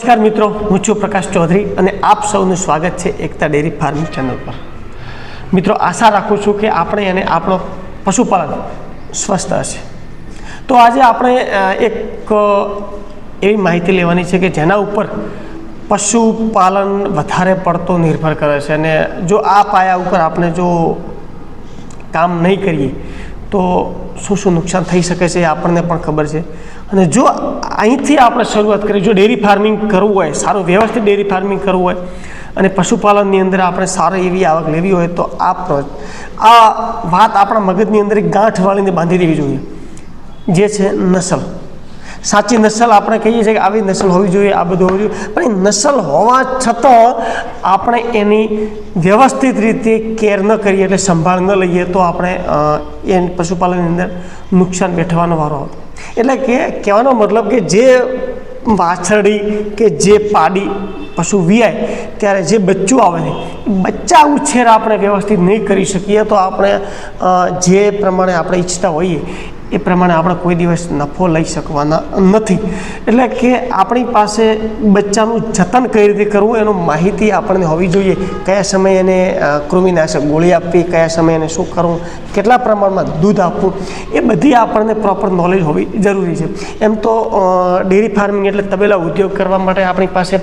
નમસ્કાર મિત્રો, હું છું પ્રકાશ ચૌધરી અને આપ સૌનું સ્વાગત છે એકતા ડેરી ફાર્મિંગ ચેનલ પર. મિત્રો, આશા રાખું છું કે આપણે અને આપણો પશુપાલન સ્વસ્થ હશે. તો આજે આપણે એક એવી માહિતી લેવાની છે કે જેના ઉપર પશુપાલન વધારે પડતો નિર્ભર કરે છે અને જો આ પાયા ઉપર આપણે જો કામ નહીં કરીએ, તો શું શું નુકસાન થઈ શકે છે એ આપણને પણ ખબર છે. અને જો અહીંથી આપણે શરૂઆત કરીએ, જો ડેરી ફાર્મિંગ કરવું હોય, સારું વ્યવસ્થિત ડેરી ફાર્મિંગ કરવું હોય, અને પશુપાલનની અંદર આપણે સારી એવી આવક લેવી હોય, તો આ આ વાત આપણા મગજની અંદર એક ગાંઠ વાળીને બાંધી દેવી જોઈએ. જે છે નસલ. સાચી નસલ આપણે કહીએ છીએ કે આવી નસલ હોવી જોઈએ, આ બધું હોવું જોઈએ, પણ એ નસલ હોવા છતાં આપણે એની વ્યવસ્થિત રીતે કેર ન કરીએ, એટલે સંભાળ ન લઈએ, તો આપણે એ પશુપાલનની અંદર નુકસાન બેઠવાનો વારો આવતો. એટલે કે કહેવાનો મતલબ કે જે વાછરડી કે જે પાડી પશુ વિયાય, ત્યારે જે બચ્ચું આવે છે બચ્ચા ઉછેર આપણે વ્યવસ્થિત નહીં કરી શકીએ તો આપણે જે પ્રમાણે આપણે ઈચ્છતા હોઈએ એ પ્રમાણે આપણે કોઈ દિવસ નફો લઈ શકવાના નથી. એટલે કે આપણી પાસે બચ્ચાનું જતન કઈ રીતે કરવું એનું માહિતી આપણને હોવી જોઈએ. કયા સમયે એને કૃમિનાશક ગોળી આપવી, કયા સમયે એને શું કરવું, કેટલા પ્રમાણમાં દૂધ આપવું, એ બધી આપણને પ્રોપર નોલેજ હોવી જરૂરી છે. એમ તો ડેરી ફાર્મિંગ એટલે તબેલા ઉદ્યોગ કરવા માટે આપણી પાસે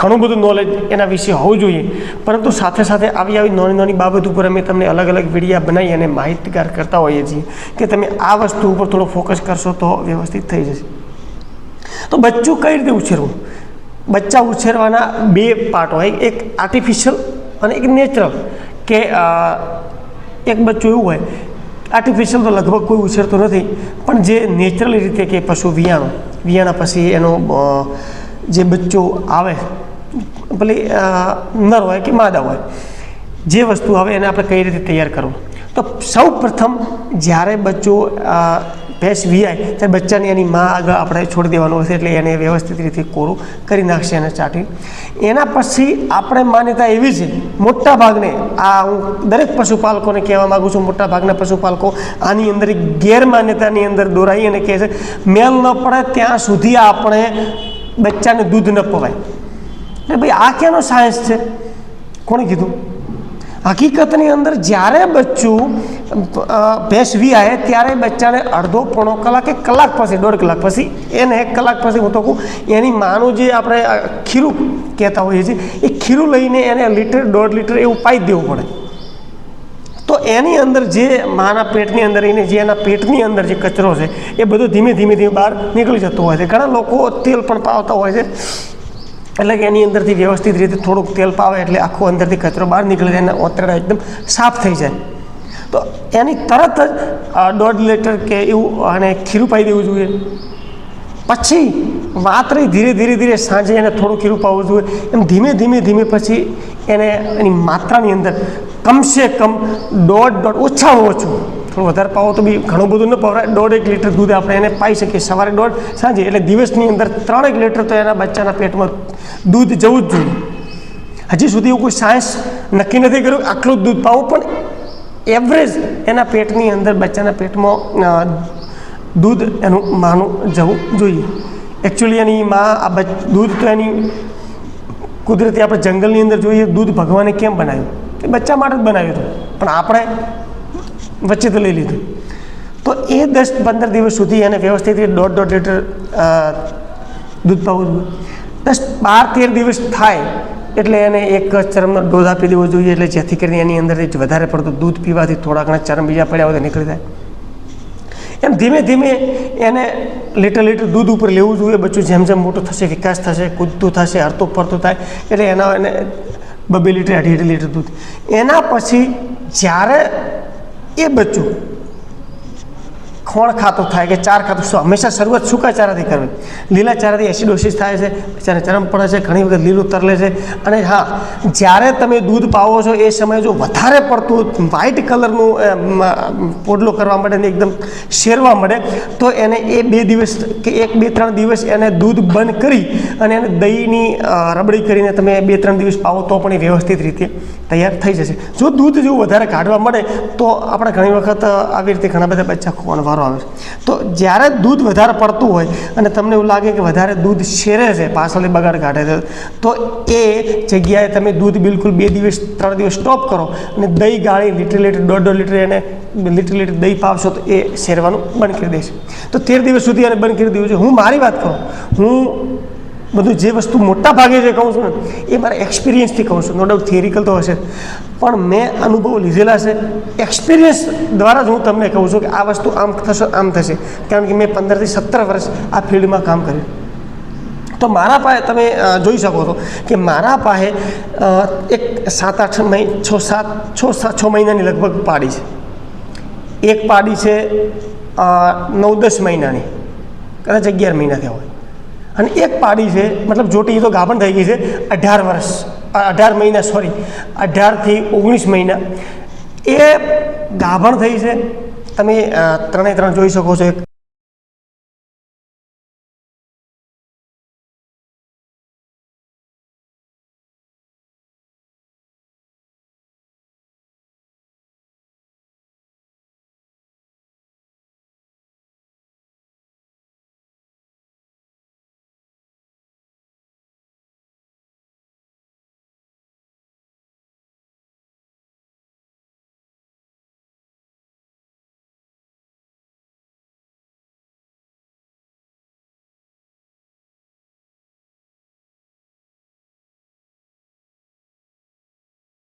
ઘણું બધું નોલેજ એના વિશે હોવું જોઈએ. પરંતુ સાથે સાથે આવી આવી નાની નાની બાબત ઉપર અમે તમને અલગ અલગ વિડીયા બનાવી અને માહિતગાર કરતા હોઈએ છીએ કે તમે આ વસ્તુ ઉપર થોડો ફોકસ કરશો તો વ્યવસ્થિત થઈ જશે. તો બચ્ચું કઈ રીતે ઉછેરવું? બચ્ચા ઉછેરવાના બે પાર્ટ હોય. એક આર્ટિફિશિયલ અને એક નેચરલ કે એક બચ્ચું એવું હોય. આર્ટિફિશિયલ તો લગભગ કોઈ ઉછેરતો નથી, પણ જે નેચરલી રીતે કે પશુ વિયાણું, વિયાણા પછી એનો જે બચ્ચો આવે અ, નર હોય કે માદા હોય જે વસ્તુ આવે એને આપણે કઈ રીતે તૈયાર કરવું? તો સૌ પ્રથમ જ્યારે બચ્ચો ભેંસ વિયાય ત્યારે બચ્ચાને એની મા આગળ આપણે છોડી દેવાનું હશે એટલે એને વ્યવસ્થિત રીતે કોરું કરી નાખશે એને ચાટી. એના પછી આપણે માન્યતા એવી છે મોટા ભાગને આ હું દરેક પશુપાલકોને કહેવા માગું છું મોટા ભાગના પશુપાલકો આની અંદર ગેરમાન્યતાની અંદર દોરાઈ અને કહે છે મેલ ન પડે ત્યાં સુધી આપણે બચ્ચાને દૂધ ન પવાય. એટલે ભાઈ આ ક્યાંનો સાયન્સ છે? કોણે કીધું? હકીકતની અંદર જ્યારે બચ્ચું ભેંસ વિયાય ત્યારે બચ્ચાને અડધો પોણો કલાક કે કલાક પછી, દોઢ કલાક પછી, એને એક કલાક પછી હું તો કહું, એની માનું જે આપણે ખીરું કહેતા હોઈએ છીએ, એ ખીરું લઈને એને લીટર, દોઢ લીટર એવું પાઈ દેવું પડે. તો એની અંદર જે માના પેટની અંદર એને જે એના પેટની અંદર જે કચરો છે, એ બધો ધીમે ધીમે ધીમે બહાર નીકળી જતો હોય છે. ઘણા લોકો તેલ પણ પાવતા હોય છે. એટલે કે એની અંદરથી વ્યવસ્થિત રીતે થોડુંક તેલ પાવે એટલે આખો અંદરથી કચરો બહાર નીકળે અને ઓતરડા એકદમ સાફ થઈ જાય. તો એની તરત જ દોઢ લીટર કે એવું અને ખીરું પાઈ દેવું જોઈએ. પછી માત્ર ધીરે ધીરે ધીરે સાંજે એને થોડું ખીરું પાવું જોઈએ. એમ ધીમે ધીમે ધીમે પછી એને એની માત્રાની અંદર કમસે કમ દોઢ દોઢ ઓછામાં ઓછું થોડું વધારે પાવો તો બી ઘણું બધું ન પવરાય. દોઢ એક લીટર દૂધ આપણે એને પાઈ શકીએ. સવારે દોઢ, સાંજે એટલે દિવસની અંદર ત્રણેક લીટર તો એના બચ્ચાના પેટમાં દૂધ જવું જ જોઈએ. હજી સુધી એવું કોઈ સાયન્સ નક્કી નથી કર્યું આટલું જ દૂધ પાવું, પણ એવરેજ એના પેટની અંદર બચ્ચાના પેટમાં દૂધ એનું માનું જવું જોઈએ. એકચ્યુઅલી એની માં આ દૂધ તો એની કુદરતી આપણે જંગલની અંદર જોઈએ, દૂધ ભગવાને કેમ બનાવ્યું? એ બચ્ચા માટે જ બનાવ્યું હતું. પણ આપણે વચ્ચે તો લઈ લીધું. તો એ દસ પંદર દિવસ સુધી એને વ્યવસ્થિત દોઢ દોઢ લીટર દૂધ પાવું દસ બાર તેર દિવસ થાય એટલે એને એક ચરમનો ડોઝ આપી દેવો જોઈએ એટલે જેથી કરીને એની અંદર વધારે પડતું દૂધ પીવાથી થોડા ઘણા ચરમ બીજા પડ્યા હોય તો નીકળી જાય. એમ ધીમે ધીમે એને લીટર લીટર દૂધ ઉપર લેવું જોઈએ. બચ્ચું જેમ જેમ મોટું થશે, વિકાસ થશે, કૂદતું થશે, હરતું ફરતું થાય એટલે એના એને બબે લીટર અઢી અઢી લીટર દૂધ. એના પછી જ્યારે એ બચ્ચું ખોણ ખાતું થાય કે ચાર ખાતું શું? હંમેશા શરૂઆત સૂકા ચારાથી કરવી. લીલા ચારાથી એસિડોસિસ થાય છે, બિચારે ચરમ પડે છે, ઘણી વખત લીલું તરલે છે. અને હા, જ્યારે તમે દૂધ પાવો છો, એ સમયે જો વધારે પડતું વ્હાઇટ કલરનું પોડલો કરવા માટે એકદમ શેરવા મળે, તો એને એ બે દિવસ કે એક, બે, ત્રણ દિવસ એને દૂધ બંધ કરી અને એને દહીંની રબડી કરીને તમે બે, ત્રણ દિવસ પાવો તો પણ એ વ્યવસ્થિત રીતે તૈયાર થઈ જશે. જો દૂધ જેવું વધારે કાઢવા મળે, તો આપણે ઘણી વખત આવી રીતે ઘણા બધા બચ્ચા ખોવાનો વારો સારો આવે. છે તો જ્યારે દૂધ વધારે પડતું હોય અને તમને એવું લાગે કે વધારે દૂધ શેરે છે, પાછળથી બગાડ કાઢે છે, તો એ જગ્યાએ તમે દૂધ બિલકુલ બે દિવસ, ત્રણ દિવસ સ્ટોપ કરો અને દહીં ગાળી, લીટર લીટર, દોઢ દોઢ લીટર એને લીટર લીટર દહીં પાવશો તો એ શેરવાનું બંધ કરી દેશે તો તેર દિવસ સુધી એને બંધ કરી દેવું છે. હું મારી વાત કરું. હું બધું જે વસ્તુ મોટા ભાગે જે કહું છું ને, એ મારા એક્સપિરિયન્સથી કહું છું. નો ડાઉટ થિયરિકલ તો હશે. પણ મેં અનુભવ લીધેલા છે. એક્સપિરિયન્સ દ્વારા જ હું તમને કહું છું કે આ વસ્તુ આમ થશે આમ થશે. કારણ કે મેં પંદરથી સત્તર વર્ષ આ ફિલ્ડમાં કામ કર્યું. તો મારા પાસે, તમે જોઈ શકો છો કે મારા પાસે એક સાત આઠ મહિ, છ સાત છ સાત છ મહિનાની લગભગ પાડી છે. એક પાડી છે નવ દસ મહિનાની. કદાચ અગિયાર મહિના થયા હોય. અને એક પાડી છે, મતલબ જોટી તો ગાભણ થઈ ગઈ છે, અઢાર વર્ષ અઢાર મહિના સોરી અઢારથી ઓગણીસ મહિના. એ ગાભણ થઈ છે, તમે ત્રણે ત્રણ જોઈ શકો છો એક.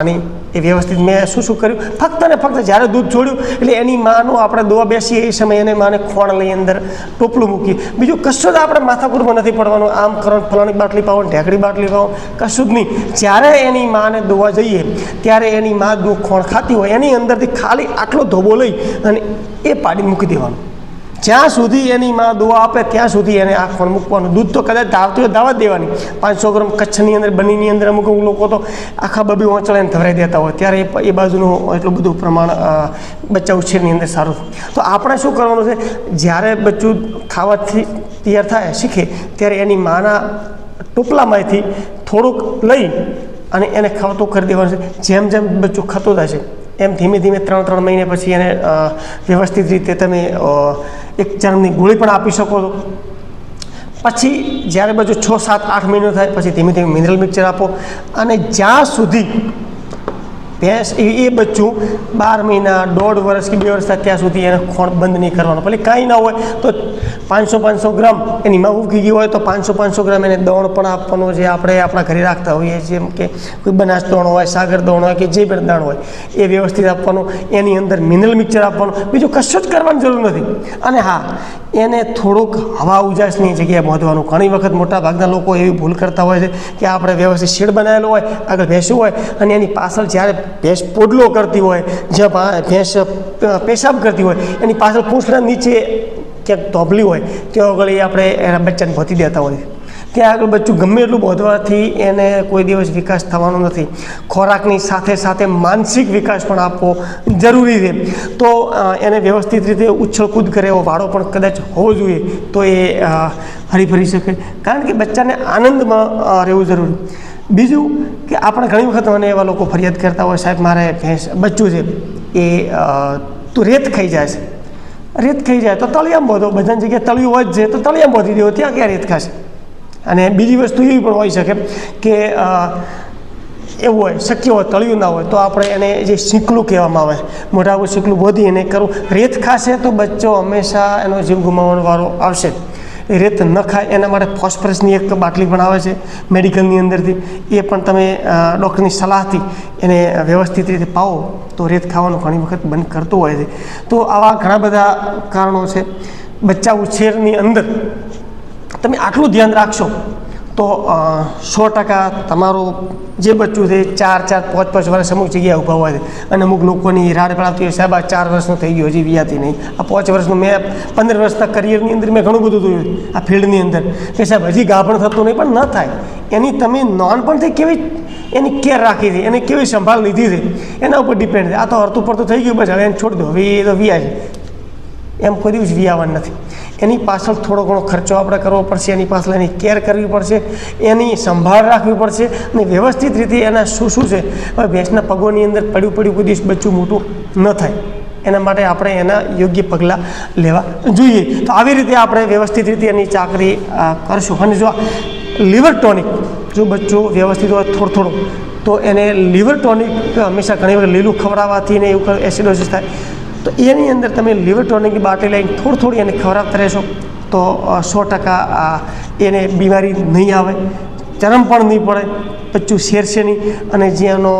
અને એ વ્યવસ્થિત મેં શું શું કર્યું? ફક્ત ને ફક્ત જ્યારે દૂધ છોડ્યું, એટલે એની માનું આપણે દોવા બેસીએ એ સમયે એને માને ખોણ લઈ અંદર ટોપલું મૂકીએ બીજું કશું જ આપણે માથાકૂરમાં નથી પડવાનું. આમ કરો, ફલાણી બાટલી પાવો ઢેકડી બાટલી પાવો. કશું જ નહીં. જ્યારે એની માને દોવા જઈએ, ત્યારે એની મા દૂધ ખોણ ખાતી હોય, એની અંદરથી ખાલી આટલો ધોબો લઈ અને એ પાડી મૂકી દેવાનું. જ્યાં સુધી એની માં દોવા આપે, ત્યાં સુધી એને આ ખોણ મૂકવાનું. દૂધ તો કદાચ ધાવતી હોય ધાવા દેવાની. પાંચસો ગ્રામ કચ્છની અંદર, બનીની અંદર અમુક લોકો તો આખા બબી ઓંચળાઈને ધવરાઈ દેતા હોય. ત્યારે એ બાજુનું એટલું બધું પ્રમાણ બચ્ચા ઉછેરની અંદર સારું. તો આપણે શું કરવાનું છે? જ્યારે બચ્ચું ખાવાથી તૈયાર થાય, શીખે, ત્યારે એની માના ટોપલામાંથી થોડુંક લઈ અને એને ખાવતું કરી દેવાનું છે. જેમ જેમ બચ્ચું ખાતું થશે એમ ધીમે ધીમે ત્રણ ત્રણ મહિને પછી એને વ્યવસ્થિત રીતે તમે એક ચરમની ગોળી પણ આપી શકો છો. પછી જ્યારે બધું છ, સાત, આઠ મહિનો થાય, પછી ધીમે ધીમે મિનરલ મિક્સર આપો. અને જ્યાં સુધી ભેંસ એ એ બચ્ચું બાર મહિના, દોઢ વર્ષ કે બે વર્ષ ત્યાં સુધી એને ખોણ બંધ નહીં કરવાનો. ભલે કાંઈ ના હોય, તો પાંચસો પાંચસો ગ્રામ એની માં ઉગી ગઈ હોય તો પાંચસો પાંચસો ગ્રામ એને દોણ પણ આપવાનું જે આપણે આપણા ઘરે રાખતા હોઈએ જેમ કે કોઈ બનાસ દોણ હોય, સાગર દોણ હોય કે જે પણ દાણ હોય, એ વ્યવસ્થિત આપવાનું. એની અંદર મિનરલ મિક્સર આપવાનું. બીજું કશું જ કરવાની જરૂર નથી. અને હા એને થોડુંક હવા ઉજાસની જગ્યાએ બાંધવાનું ઘણી વખત મોટા ભાગના લોકો એવી ભૂલ કરતા હોય છે કે આપણે વ્યવસ્થિત શેડ બનાવેલો હોય, આગળ ભેંસું હોય અને એની પાછળ જ્યારે ભેંસ પોડલો કરતી હોય, જ્યાં ભેંસ પેશાબ કરતી હોય, એની પાછળ પૂંછડા નીચે ક્યાંક ધોબલી હોય, ત્યાં આગળ એ આપણે એના બચ્ચાને ભોતી દેતા હોય ત્યાં આગળ બચ્ચું ગમે એટલું બોધવાથી એને કોઈ દિવસ વિકાસ થવાનો નથી. ખોરાકની સાથે સાથે માનસિક વિકાસ પણ આપવો જરૂરી છે. તો એને વ્યવસ્થિત રીતે ઉછળકૂદ કરે એવો વાળો પણ કદાચ હોવો જોઈએ તો એ હરી હરીફરી શકે. કારણ કે બચ્ચાને આનંદમાં રહેવું જરૂરી. બીજું કે આપણે ઘણી વખત મને એવા લોકો ફરિયાદ કરતા હોય, સાહેબ, મારે ભેંસ, બચ્ચું છે. એ તું રેત ખાઈ જાય છે. રેત ખાઈ જાય તો તળિયામાં બોધો. બધાની જગ્યાએ તળિયું હોય જ છે. તો તળિયામાં બોધી દેવો ત્યાં ક્યાં રેત ખાશે? અને બીજી વસ્તુ એવી પણ હોઈ શકે કે એવું હોય, શક્ય હોય, તળિયું ના હોય, તો આપણે એને જે શીકલું કહેવામાં આવે મોટા સીકલું બોધી એને કરવું રેત ખાશે તો બચ્ચો હંમેશા એનો જીવ ગુમાવવાનો આવશે. એ રેત ન ખાય એના માટે ફોસ્ફરસની એક બાટલી પણ આવે છે, મેડિકલની અંદરથી. એ પણ તમે ડૉક્ટરની સલાહથી એને વ્યવસ્થિત રીતે પાવો, તો રેત ખાવાનું ઘણી વખત બંધ કરતું હોય છે. તો આવા ઘણા બધા કારણો છે. બચ્ચા ઉછેરની અંદર તમે આટલું ધ્યાન રાખશો, તો સો ટકા તમારું જે બચ્ચું છે, ચાર ચાર, પાંચ પાંચ વર્ષ અમુક જગ્યાએ ઊભા હોય છે. અને અમુક લોકોની રાડ પડાવતી હોય સાહેબ, આ ચાર વર્ષનું થઈ ગયું હજી વ્યાતી નહીં. આ પાંચ વર્ષનું મેં પંદર વર્ષના કરિયરની અંદર મેં ઘણું બધું જોયું આ ફિલ્ડની અંદર. કે સાહેબ, હજી ગાભણ થતું નહીં, પણ ન થાય. એની તમે નાનપણથી કેવી, એની કેર રાખી છે, એની કેવી સંભાળ લીધી છે, એના ઉપર ડિપેન્ડ છે. આ તો અર્થ ઉપર તો થઈ ગયું, બસ, હવે એને છોડી દો. હવે એ તો વ્યાજ. એમ કર્યું જ વિયાવાનું નથી. એની પાછળ થોડો ઘણો ખર્ચો આપણે કરવો પડશે, એની પાછળ એની કેર કરવી પડશે, એની સંભાળ રાખવી પડશે અને વ્યવસ્થિત રીતે એના શું શું છે. હવે ભેંસના પગોની અંદર પડ્યું પડ્યું કોઈ દિવસ બચ્ચું મોટું ન થાય. એના માટે આપણે એના યોગ્ય પગલાં લેવા જોઈએ. તો આવી રીતે આપણે વ્યવસ્થિત રીતે એની ચાકરી કરશું. અને જો લીવર ટોનિક, જો બચ્ચો વ્યવસ્થિત હોય થોડું થોડું, તો એને લીવર ટોનિક હંમેશા ઘણી વખત લીલું ખવડાવવાથી ને એવું એસિડોસિસ થાય. તો એની અંદર તમે લીવર ટોનિકની બાટલી લઈને થોડી થોડી એને ખવડાવતા રહેશો. તો સો ટકા એને બીમારી નહીં આવે, ચરમ પણ નહીં પડે બચ્ચું શેરશે નહીં, અને જે એનો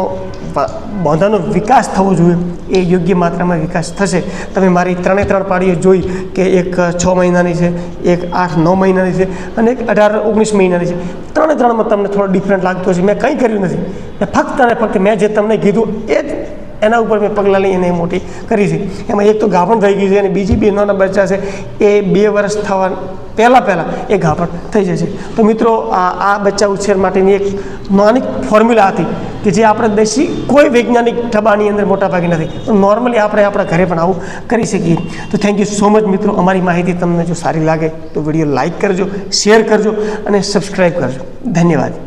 બધાનો વિકાસ થવો જોઈએ, એ યોગ્ય માત્રામાં વિકાસ થશે. તમે મારી ત્રણે ત્રણ પાડીઓ જોઈ કે એક છ મહિનાની છે, એક આઠ નવ મહિનાની છે, અને એક અઢાર ઓગણીસ મહિનાની છે. ત્રણે ત્રણમાં તમને થોડો ડિફરન્ટ લાગતો હશે. મેં કંઈ કર્યું નથી. મેં ફક્ત અને ફક્ત મેં જે તમને કીધું એ જ એના ઉપર મેં પગલાં લઈ એને મોટી કરી છે. એમાં એક તો ગાભણ થઈ ગઈ છે અને બીજી બે નાના બચ્ચા છે, એ બે વર્ષ થવા પહેલાં પહેલાં એ ગાભણ થઈ જશે તો મિત્રો, આ આ બચ્ચા ઉછેર માટેની એક નાની ફોર્મ્યુલા હતી કે જે આપણે દેશી કોઈ વૈજ્ઞાનિક ઠબાની અંદર મોટાભાગે નથી. નોર્મલી આપણે આપણા ઘરે પણ આવું કરી શકીએ. તો થેન્ક યુ સો મચ મિત્રો. અમારી માહિતી તમને જો સારી લાગે તો વીડિયો લાઇક કરજો, શેર કરજો અને સબસ્ક્રાઈબ કરજો. ધન્યવાદ.